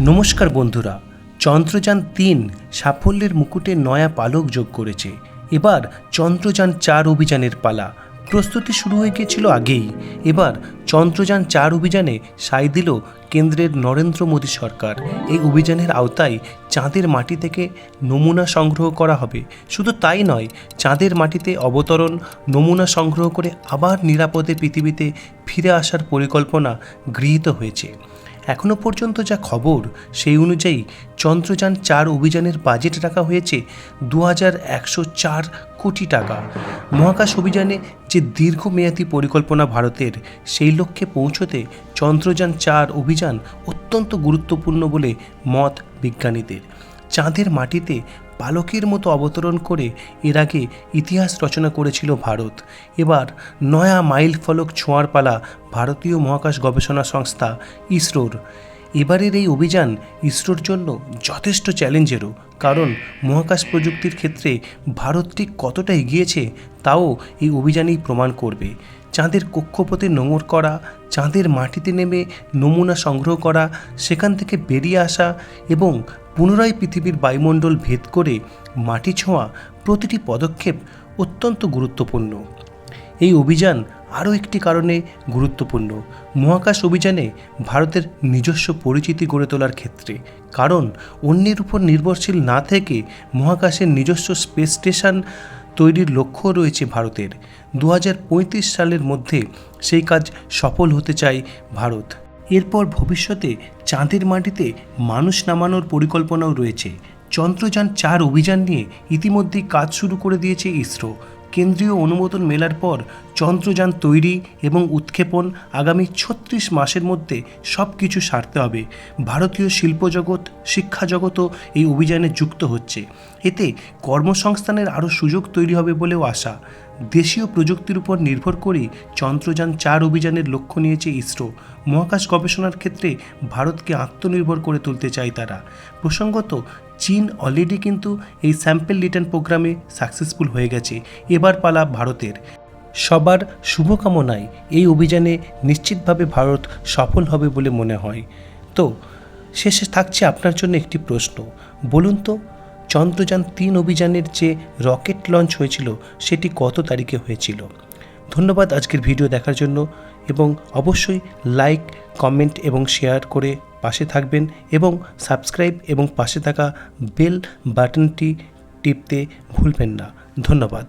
নমস্কার বন্ধুরা, চন্দ্রযান তিন সাফল্যের মুকুটে নয়া পালক যোগ করেছে। এবার চন্দ্রযান চার অভিযানের পালা। প্রস্তুতি শুরু হয়ে গিয়েছিল আগেই। এবার চন্দ্রযান চার অভিযানে সাই দিল কেন্দ্রের নরেন্দ্র মোদী সরকার। এই অভিযানের আওতায় চাঁদের মাটি থেকে নমুনা সংগ্রহ করা হবে। শুধু তাই নয়, চাঁদের মাটিতে অবতরণ, নমুনা সংগ্রহ করে আবার নিরাপদে পৃথিবীতে ফিরে আসার পরিকল্পনা গৃহীত হয়েছে। এখনও পর্যন্ত যা খবর, সেই অনুযায়ী চন্দ্রযান চার অভিযানের বাজেট রাখা হয়েছে দু হাজার একশো চার কোটি টাকা। মহাকাশ অভিযানে যে দীর্ঘমেয়াদী পরিকল্পনা ভারতের, সেই লক্ষ্যে পৌঁছতে চন্দ্রযান চার অভিযান অত্যন্ত গুরুত্বপূর্ণ বলে মত বিজ্ঞানীদের। চাঁদের মাটিতে পালকের মতো অবতরণ করে এর আগে ইতিহাস রচনা করেছিল ভারত। এবার নয়া মাইল ফলক ছোঁয়ার পালা ভারতীয় মহাকাশ গবেষণা সংস্থা ইসরোর। এবারের এই অভিযান ইসরোর জন্য যথেষ্ট চ্যালেঞ্জেরও, কারণ মহাকাশ প্রযুক্তির ক্ষেত্রে ভারত ঠিক কতটা এগিয়েছে তাও এই অভিযানেই প্রমাণ করবে। চাঁদের কক্ষপথে নোঙর করা, চাঁদের মাটিতে নেমে নমুনা সংগ্রহ করা, সেখান থেকে বেরিয়ে আসা এবং পুনরায় পৃথিবীর বায়ুমণ্ডল ভেদ করে মাটি ছোঁয়া প্রতিটি পদক্ষেপ অত্যন্ত গুরুত্বপূর্ণ। এই অভিযান আরও একটি কারণে গুরুত্বপূর্ণ। মহাকাশ অভিযানে ভারতের নিজস্ব পরিচিতি গড়ে তোলার ক্ষেত্রে। কারণ, অন্যের উপর নির্ভরশীল না থেকে মহাকাশের নিজস্ব স্পেস স্টেশন তৈরির লক্ষ্য রয়েছে ভারতের। দু হাজার পঁয়ত্রিশ সালের মধ্যে সেই কাজ সফল হতে চায় ভারত। এরপর ভবিষ্যতে চাঁদের মাটিতে মানুষ নামানোর পরিকল্পনাও রয়েছে। চন্দ্রযান চার অভিযান নিয়ে ইতিমধ্যেই কাজ শুরু করে দিয়েছে ইসরো। কেন্দ্রীয় অনুমোদন মেলার পর চন্দ্রযান তৈরি এবং উৎক্ষেপণ আগামী ছত্রিশ মাসের মধ্যে সব কিছু সারতে হবে। ভারতীয় শিল্প জগৎ শিক্ষা জগতও এই অভিযানে যুক্ত হচ্ছে। এতে কর্মসংস্থানের আরও সুযোগ তৈরি হবে বলেও আশা। দেশীয় প্রযুক্তির উপর নির্ভর করেই চন্দ্রযান চার অভিযানের লক্ষ্য নিয়েছে ইসরো। মহাকাশ গবেষণার ক্ষেত্রে ভারতকে আত্মনির্ভর করে তুলতে চায় তারা। প্রসঙ্গত চীন অলরেডি কিন্তু এই স্যাম্পেল রিটার্ন প্রোগ্রামে সাকসেসফুল হয়ে গেছে। এবার পালা ভারতের। সবার শুভকামনায় এই অভিযানে নিশ্চিতভাবে ভারত সফল হবে বলে মনে হয়। তো, শেষে থাকছে আপনার জন্য একটি প্রশ্ন। বলুন তো, চন্দ্রযান তিন অভিযানের যে রকেট লঞ্চ হয়েছিল, সেটি কত তারিখে হয়েছিল? ধন্যবাদ আজকের ভিডিও দেখার জন্য এবং অবশ্যই লাইক কমেন্ট এবং শেয়ার করে পাশে থাকবেন এবং সাবস্ক্রাইব এবং পাশে থাকা বেল বাটনটি টিপতে ভুলবেন না। ধন্যবাদ।